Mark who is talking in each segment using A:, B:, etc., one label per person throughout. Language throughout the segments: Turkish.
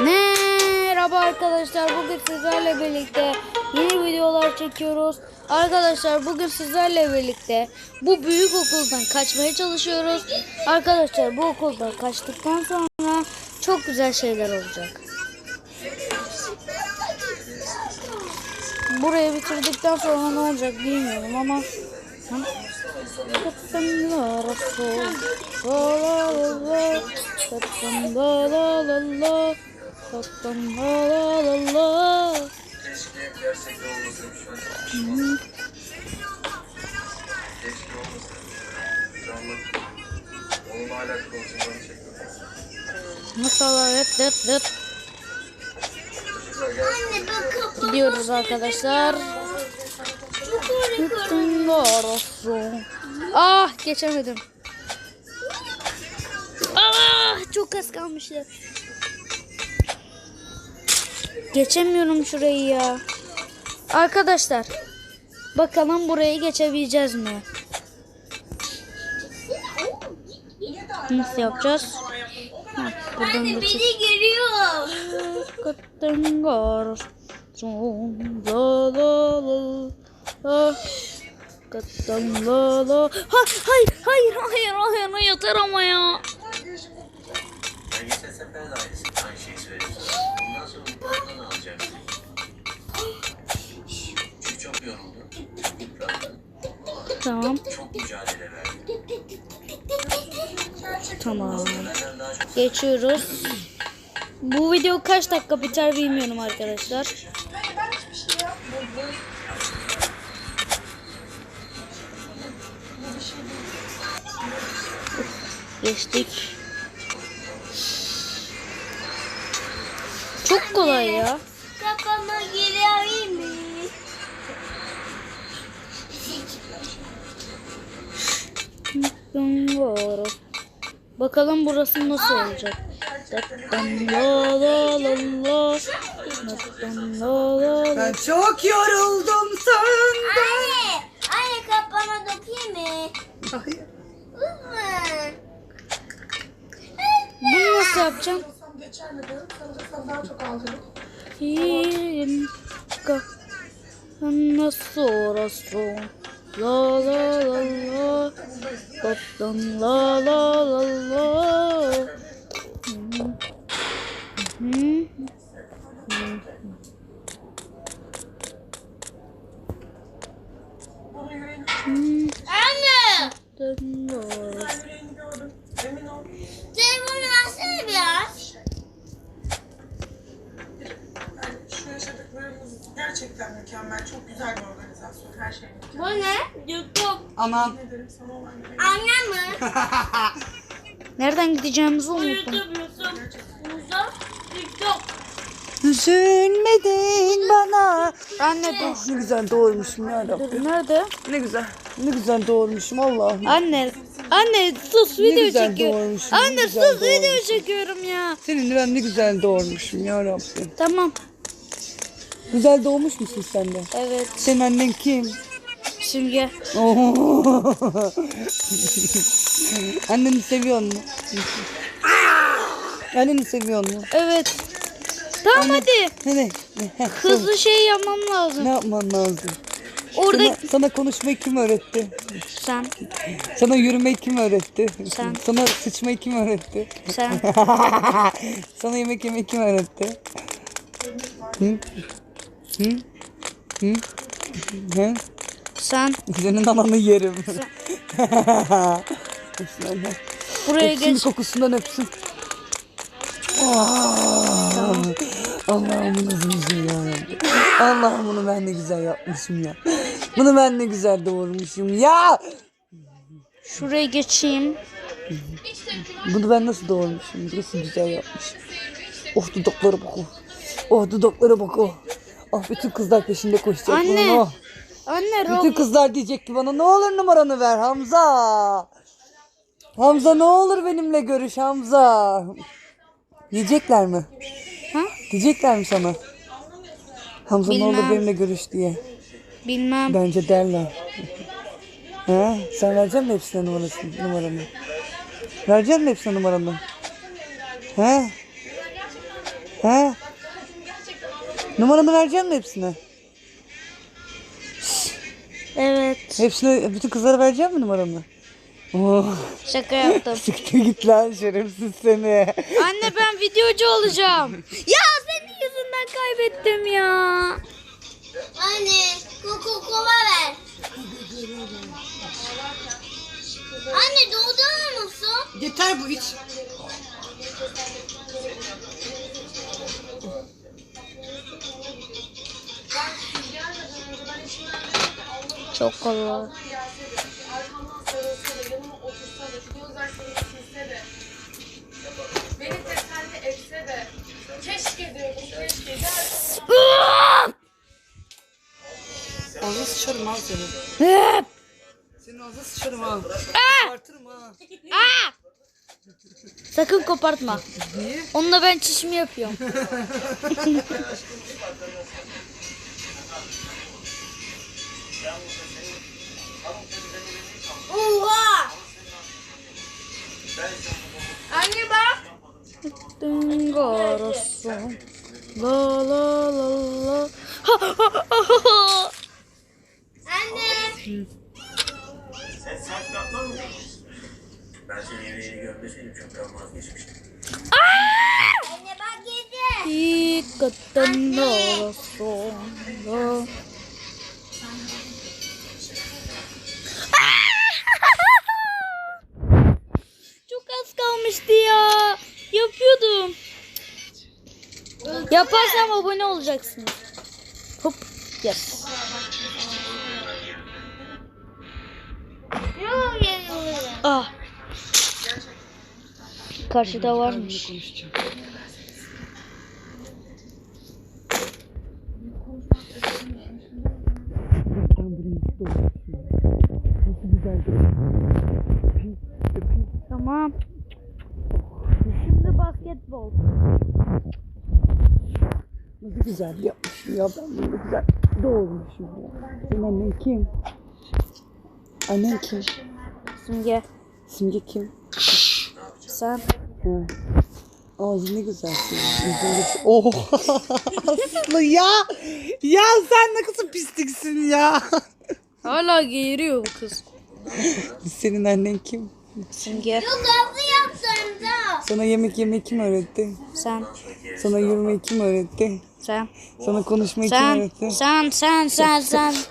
A: Merhaba arkadaşlar. Bugün sizlerle birlikte yeni videolar çekiyoruz. Arkadaşlar bugün sizlerle birlikte bu büyük okuldan kaçmaya çalışıyoruz. Arkadaşlar bu okuldan kaçtıktan sonra çok güzel şeyler olacak. Burayı bitirdikten sonra ne olacak bilmiyorum ama? Katında Resul, la la la, katında la la la, la.
B: Keşke gerçekten olmasaymış ben. Keşke olmasaydı. Canlı. Onunla hala konuşmalarını çekiyorum.
A: Masala dıt dıt dıt. Gidiyoruz arkadaşlar. Ah geçemedim. Ah çok az kalmıştı. Geçemiyorum şurayı ya. Arkadaşlar bakalım burayı geçebileceğiz mi? Nasıl yapacağız? Ha, buradan geçeceğiz.
C: Beni geliyor.
A: Katangar son la la la la Katan la la ha, hayır hayır hayır hayır hayır yeter ama ya
B: yoruldu.
A: Tamam
B: Çok mücadele verdi.
A: tamam geçiyoruz bu video kaç dakika biter bilmiyorum arkadaşlar geçtik çok kolay ya
C: Kafama gireyim mi?
A: Var. Bakalım burası nasıl olacak.
D: Ben çok yoruldum senden.
C: Anne, anne kafama dokuyayım mı?
D: Hayır.
A: Bunu nasıl yapacağım?
D: Geçer mi. Sanırsam daha çok aldırım.
A: Hirim ka nasıl orası? La la la la. Tattan la la la la.
C: Anne,
D: gerçekten mükemmel. Çok güzel bir organizasyon. Her şey mükemmel.
C: Bu ne? YouTube.
D: Aman. Ne derim sana olan yüreğini.
C: Anne mi?
A: Nereden gideceğimizi unuttum.
C: YouTube, YouTube. YouTube, TikTok.
D: Üzülmedin bana.
A: Anne dur.
D: Ne güzel doğurmuşum ya Rabbim.
A: Nerede?
D: Ne güzel. Ne güzel doğurmuşum Allah'ım.
A: Anne, anne sus video
D: güzel
A: çekiyorum.
D: ne
A: Anne
D: güzel
A: sus video çekiyorum ya.
D: Senin ben ne güzel doğurmuşum ya Rabbim.
A: Tamam.
D: Güzel doğmuş musun sen de?
A: Evet.
D: Senin annen kim?
A: Simge.
D: Oo. Anneni seviyor mu? Anneni seviyor mu?
A: Evet. Tamam hadi.
D: Ne ne? ne?
A: Hızlı şey yapmam lazım.
D: Ne yapman lazım?
A: Orada
D: Sana, sana konuşmayı kim öğretti?
A: sen,
D: Sana yürümeyi kim öğretti?
A: Sen.
D: Sana sıçmayı kim öğretti?
A: sen.
D: sana yemek yemeyi kim öğretti? Hı? Hı? Hı? Hı?
A: Sen
D: Senin ananı yerim. Öpsün
A: buraya
D: Öpsün
A: geç.
D: kokusundan öpsün. Aa, Allah'ım bu nasıl bir şey ya Rabbi. Allah'ım bunu ben ne güzel yapmışım ya. Bunu ben ne güzel doğurmuşum ya.
A: Şuraya geçeyim.
D: Bunu ben nasıl doğurmuşum? Nasıl güzel yapmışım. Oh dudaklara bak oh. Oh dudaklara bak oh. Ah bütün kızlar peşinde koşacak
A: Anne.
D: bunun oh.
A: Anne
D: Bütün
A: Rob
D: kızlar diyecek ki bana ne olur numaranı ver Hamza. Hamza ne olur benimle görüş Hamza. Diyecekler mi?
A: Ha?
D: Diyecekler mi sana? Hamza ne olur
A: Bilmem.
D: benimle görüş diye.
A: bilmem.
D: Bence derler. Ha? Sen verecek misin hepsine numarasını, numaranı? Verecek misin hepsine numaranı? He? He? Numaramı vereceğim mi hepsine?
A: Evet.
D: Hepsine, bütün kızlara vereceğim mi numaramı? Oh,
A: Şaka yaptım.
D: siktir git lan şerefsiz seni.
A: Anne ben videocu olacağım. Ya senin yüzünden kaybettim ya.
C: Anne, koku kova ver. Anne doldurur musun?
D: Yeter bu iç.
A: Çok kolay.
D: Ağzına sıçarım ha seni. Senin ağzına sıçarım ha. Çıkartırım ha.
A: Sakın kopartma.
D: Niye?
A: Onunla ben çişimi yapıyorum.
C: Oha! Anne bak.
A: Dıngarasın. La la la la.
C: Anne.
B: Sen mı? Ben seni yemeğini görmeseydim çoktan vazgeçmiştim.
C: Anne bak yedi.
A: Dikkatten arasın. Yaparsam abone olacaksın. Hop. Yes. Ah. Karşıda varmış.
D: Öpeyim.
A: Tamam. Şimdi basketbol.
D: Nasıl güzel yapmışım ya ben böyle güzel doğurmuşum ya. Senin annen kim? Annen kim?
A: Simge.
D: Simge kim?
A: Sen.
D: Ha. Ağzı ne güzel senin. Yüzünde... Oh Aslı ya. Ya sen ne kadar pisliksin ya.
A: Hala geğiriyor bu kız.
D: Senin annen kim?
A: Simge.
D: Sana yemek yemeyi kim öğretti?
A: Sen.
D: Sana yürümeyi kim öğretti?
A: Sen.
D: Sana konuşmayı kim
A: Sen.
D: öğretti?
A: Sen. Sen. Sen. Sen.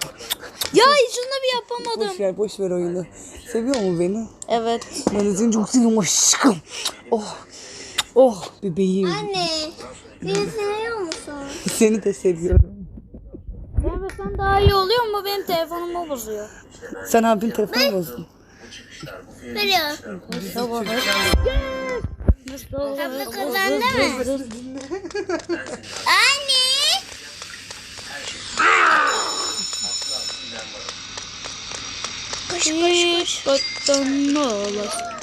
A: Ya şunu bir yapamadım.
D: Boş ver, boş ver oyunu. Seviyor mu beni?
A: Evet.
D: Ben seni çok seviyorum aşkım. Oh. Oh bebeğim.
C: Anne. Beni seviyor musun?
D: Seni de seviyorum.
A: Sevmesen daha iyi oluyor mu? Benim telefonumu bozuyor.
D: Sen abin telefonu bozdun.
C: Biliyorum.
A: Sabah.
C: Abla kazandı mı? Anne.
A: Dikkatten arasın.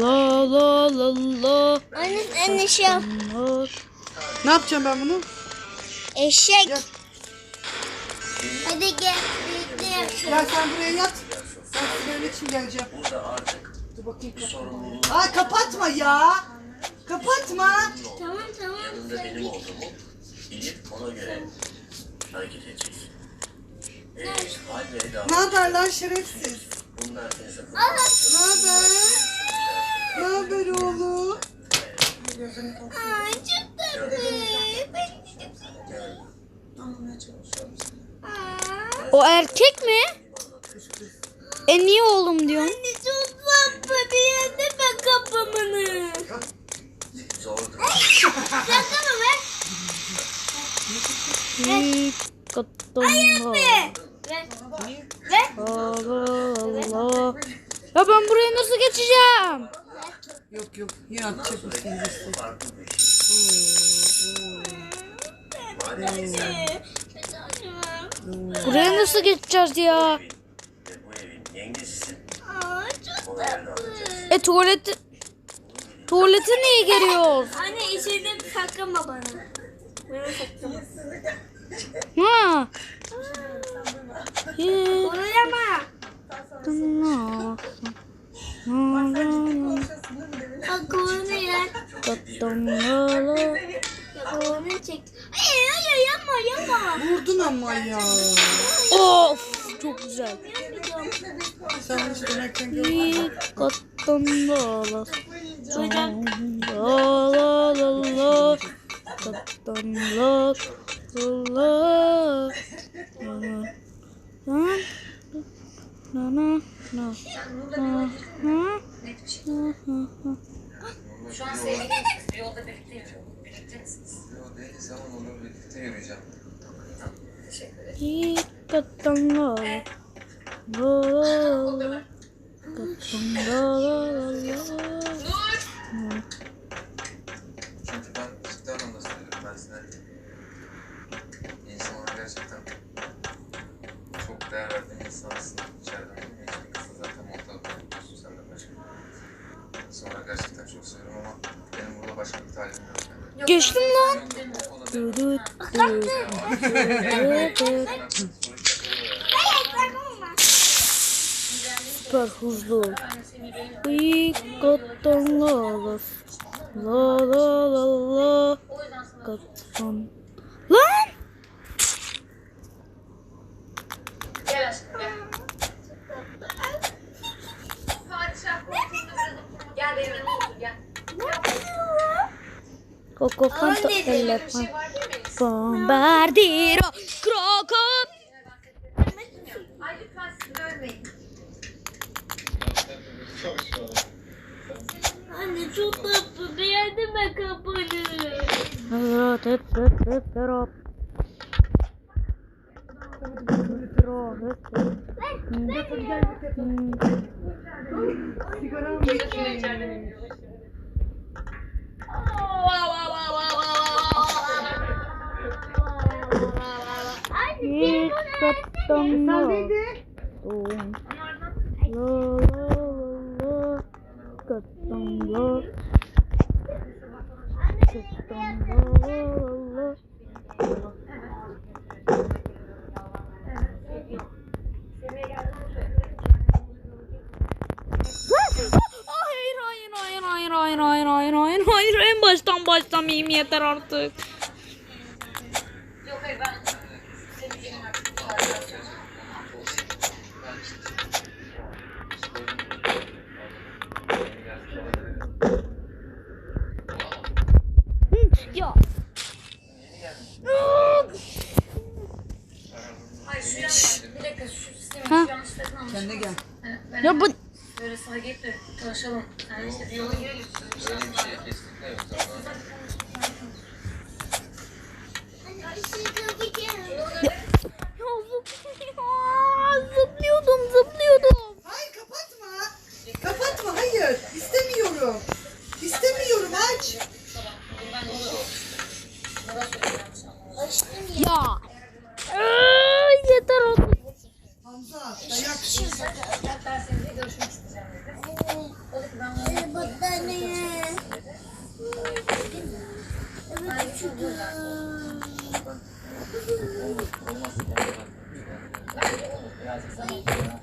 A: La la la la.
C: Anne sen ne şey yap?
D: Ne yapacağım ben bunu?
C: Eşek.
D: Gel.
C: Hadi gel.
D: Gel sen buraya yat. Ben senin için geleceğim.
B: Burada artık
D: bakayım kapatma. Aa kapatma ya. Kapatma.
C: Tamam tamam.
B: yanında benim olduğumu bilip ona göre hareket edeceksin. Ee, hal ve
D: Ne
B: davranış
D: haber lan şerefsiz?
B: bunlar seni sakın
D: Ne haber? Ne haber oğlum?
C: Ay çok tatlı. Ben Aa,
A: O erkek mi? E niye oğlum diyorsun?
C: Bir yerde bak kapımını.
B: zordur.
C: Şaka mı ver?
A: Dikkatten
C: Ver. Ver.
A: Allah. Ya ben buraya nasıl geçeceğim?
D: Yok yok yine atacak mısın?
A: Buraya nasıl geçeceğiz ya?
B: Ve bu evin yengesisin.
C: Aa çok
B: O yerde alacağız.
A: E tuvaleti... Tuvalete niye giriyoruz?
C: Anne içeride saklama bana. Bana saklama.
A: Ha. Ye-
C: Oynama. Akıllı yer.
A: Dikkatten ala.
C: Onu çek. Hayır hayır yapma yapma.
D: Vurdun ama ya.
A: Of çok güzel.
D: Sen hiç demekten
A: görmedin. Kattan dağlar. La la la la. Kattan la la la. Kattan
E: Kattan
B: Çünkü ben cidden onu söylüyorum ben size. İnsanlar gerçekten çok değer verdiğim insansın. İçeriden hiçbir kızı zaten ortalıkta yapıyorsun sen de başka. Sonra gerçekten çok seviyorum ama benim burada başka bir talibim yok.
A: Geçtim lan. süper hızlı ol. Dikkattan la la la la la la Kattan Lan!
E: Gel aşkım gel. Gel benimle ne olur gel.
A: Coco
E: Fanto e
A: Bombardiro
E: Crocodile
C: Anne çok tatlı. Beğendin mi kapalı?
A: Evet hep hep hep hep. Hiç tatlım yok. La la Çıktanlar. Çıktanlar. Ah, hayır hayır hayır hayır hayır hayır hayır hayır en baştan başlamayayım yeter artık.
E: Bir dakika şu sistemin
A: Ha?
E: anlaşılmaz.
D: Kendine gel.
E: Yani Ben
A: ya bu
E: böyle de tanışalım. Sen işte bir yola girelim.
B: Öyle bir şey kesinlikle yok zaten.
A: Ya zıplıyor- zıplıyordum zıplıyordum.
D: Hayır kapatma. Kapatma hayır. İstemiyorum. İstemiyorum aç.
A: Ya.
B: Thank you.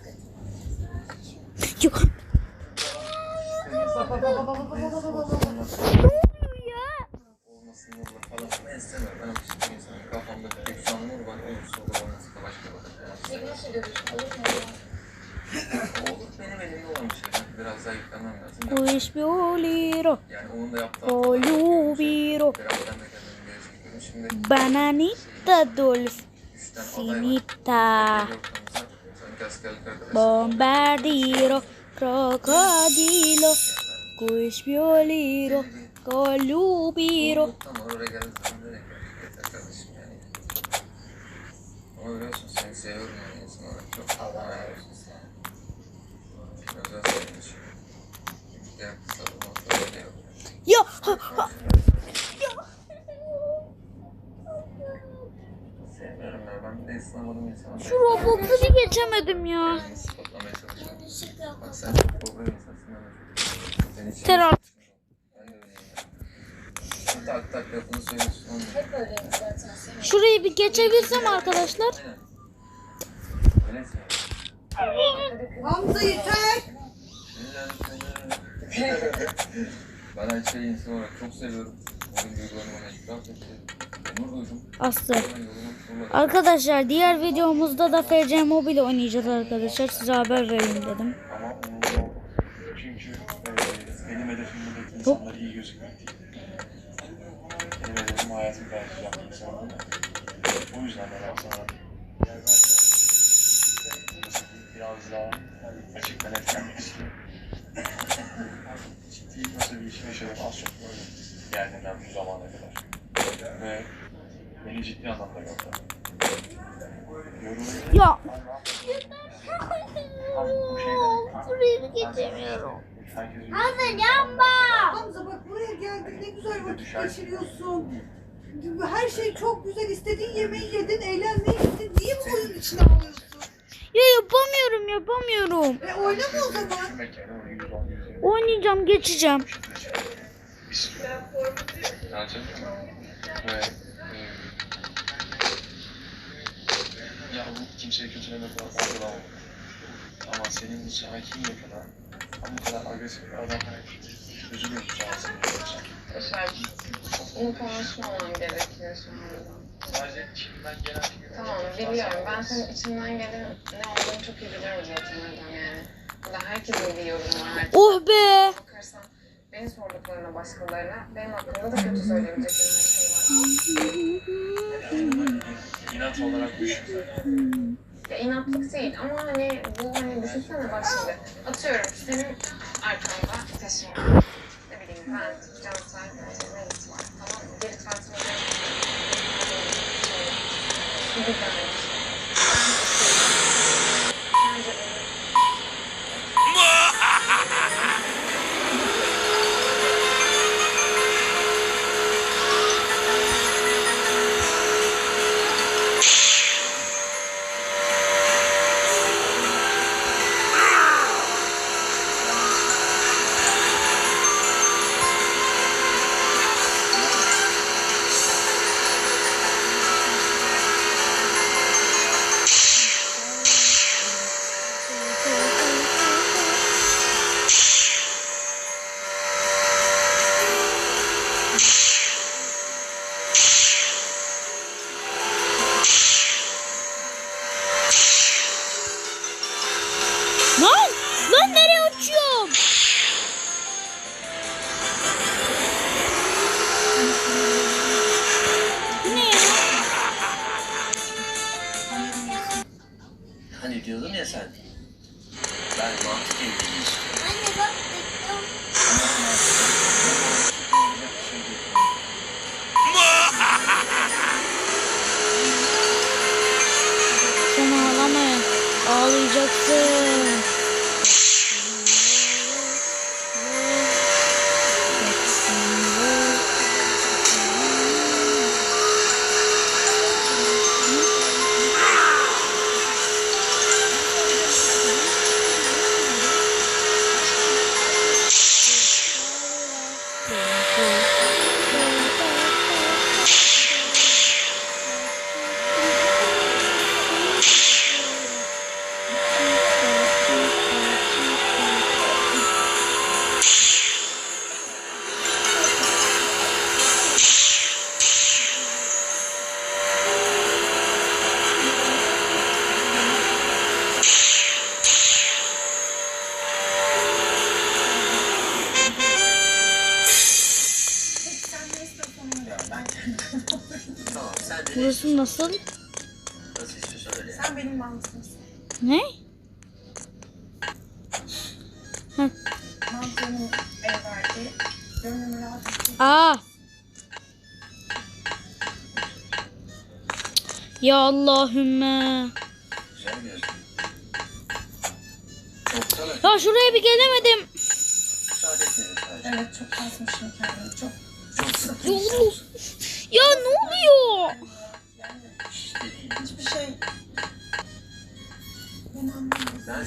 B: Wolf, Sinita,
A: Bombardiro, Crocodilo, Cuspioliro, Colubiro. Ora sono senza. Arkadaşlar.
D: Hamza yeter.
F: Ben Ayça'yı insan olarak çok seviyorum. Onun duygularını bana itiraf.
A: Aslı. Arkadaşlar diğer videomuzda da FC Mobile oynayacağız arkadaşlar. Size haber vereyim dedim.
B: Ama. Çünkü e, benim hedefim buradaki insanlara iyi gözükmek değil. Benim hedefim hayatımı paylaşacağım bir insan olmak. O yüzden ben sana biraz daha açık ve net gelmek istiyorum. Ciddi nasıl bir işin yaşadım az çok böyle geldiğimden bu zamana kadar. Ve beni ciddi anlamda gördü. Yoruluyor.
A: Ya
C: Buraya geçemiyorum. Anne yapma.
D: Hamza bak buraya geldin ne güzel vakit geçiriyorsun. Her şey çok güzel. istediğin yemeği yedin, eğlenmeyi gittin. Niye bu oyunun içine alıyorsun?
A: ya yapamıyorum yapamıyorum.
D: E oynama o zaman.
B: düşünmek yerine onu 110 120
A: Oynayacağım geçeceğim.
B: Ya bu kimseye da olmuyor. Ama senin bu sakin yapına ama bu kadar agresif bir adam şahsım.
G: Yaşar, bunu konuşmamam gerekiyor şu anda.
B: Sadece içimden gelen bir
G: Tamam biliyorum. Ben senin içinden gelen ne olduğunu çok iyi biliyorum zaten oradan yani. Burada herkesin bir yorumu var. Herkes
A: Oh be.
G: bakarsan beni sorduklarına başkalarına benim hakkımda da kötü söyleyebilecekleri her şey var.
B: inat olarak düşün.
G: Ya inatlık değil ama hani bu hani düşünsene bak şimdi. Atıyorum senin arkanda taşın var. Ne
A: Burası nasıl?
H: nasıl istiyorsan öyle.
I: Sen benim mantığımsın.
A: Ne?
I: El. Gönlümü rahat ettiği.
A: Aa. Ya Allahümme.
H: Güzel
A: Ya şuraya bir gelemedim.
H: müsaade etmedin sadece.
I: Evet çok kasmışım kendimi. Çok
H: Çok sıkı
A: Ya,
H: insansın.
A: ya ne oluyor?
I: Ben.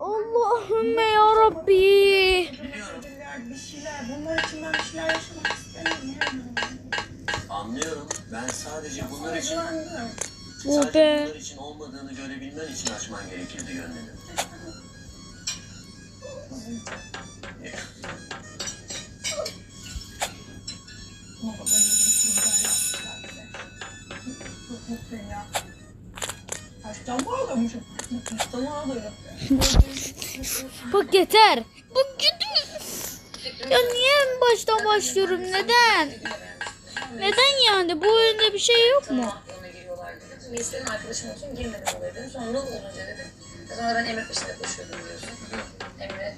A: Allahümme ya Rabbi.
H: Biliyorum.
I: Ödüller, bir şeyler. Bunlar için ben bir şeyler yaşamak istemiyorum. yani.
H: Anlıyorum. Ben sadece bunlar için sadece
A: be.
H: bunlar için olmadığını görebilmen için açman gerekirdi gönlünü.
J: Çok mutluyum ya. Taştan
G: Bak yeter. Bak kötü. Ya niye en baştan başlıyorum? Neden? Neden yani? Bu oyunda bir şey yok mu?
A: Aklıma giriyorlar dedim. Melisa'nın arkadaşım olsun girmedim olaya dedim. Sonra olunca dedim. O zaman ben Emre peşinde koşuyordum biliyorsun. Emre.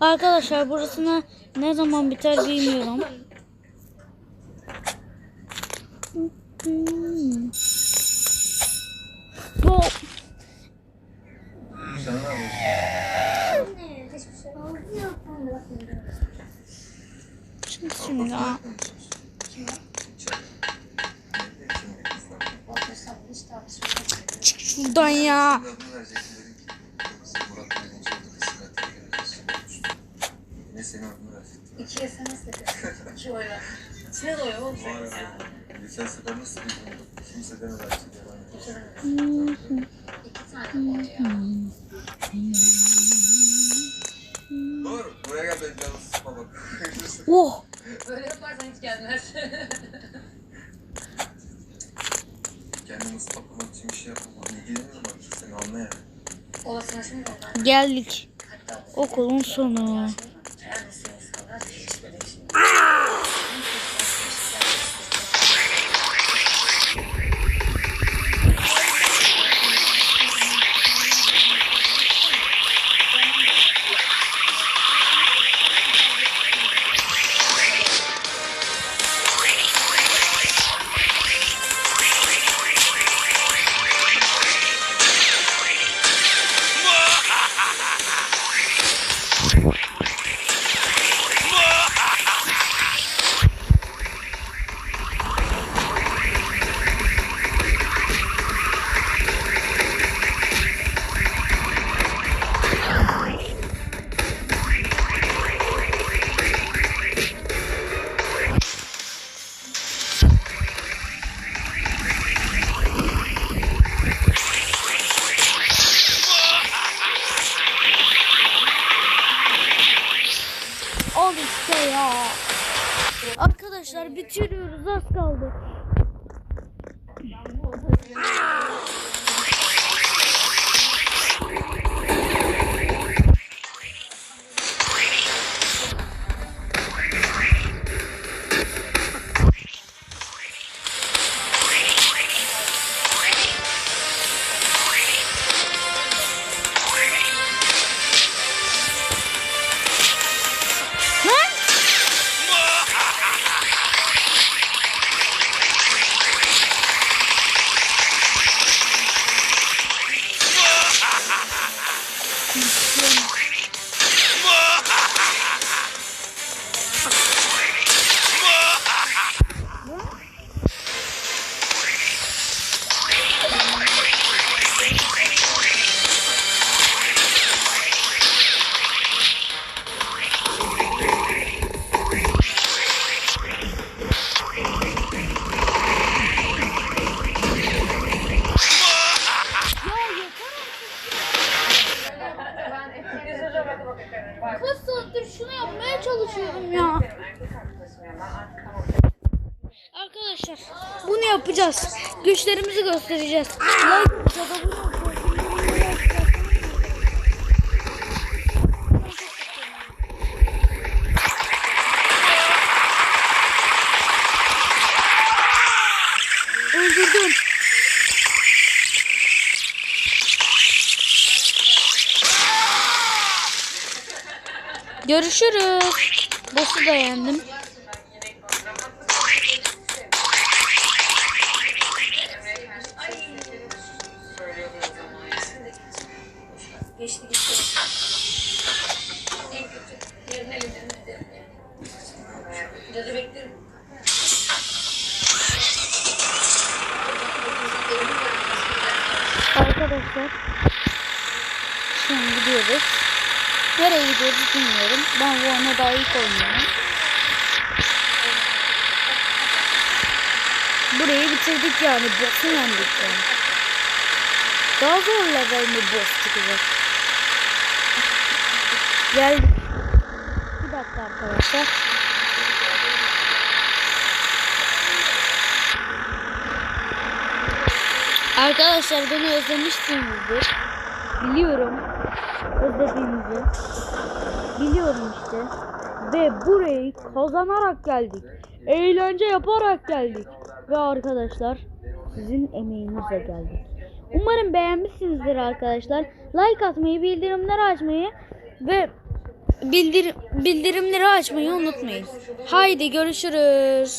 G: Arkadaşlar burasına ne zaman biter bilmiyorum. Bu
B: Sen ne yapıyorsun?
G: şimdi ya. Çık şuradan ya.
B: Senin adını verecektim dedim ki. Murat birinci oldu kısmet görüyorsun. Yine senin adını verecektim.
A: İki oyla. İçine doyuyor oğlum senin ya.
B: Geçen sefer nasıl oldu? Kimse demedi.
A: İki tane oy ya.
B: Dur buraya gel benim canımı sıkma bak.
G: Oh.
A: Böyle yaparsan hiç gelmez.
B: Kendimi ıslaklamak için bir şey yapamam. İlgilenirim bak seni anla yani.
A: Olasına şimdi ondan.
G: Geldik. Okulun sonu. Arkadaşlar bitiriyoruz az kaldı. Abone olacağız. Öldürdüm. Görüşürüz. Boss'u da yendim. koyuyorum. Burayı bitirdik yani. Boss'u yendik yani. Daha zor level mi boss çıkacak? Gel. Bir dakika arkadaşlar.
A: Arkadaşlar beni özlemişsinizdir. Biliyorum. Özlediğinizi. Biliyorum işte. Ve burayı kazanarak geldik. Eğlence yaparak geldik. Ve arkadaşlar sizin emeğinizle geldik. Umarım beğenmişsinizdir arkadaşlar. Like atmayı, bildirimleri açmayı ve bildir bildirimleri açmayı unutmayın. Haydi görüşürüz.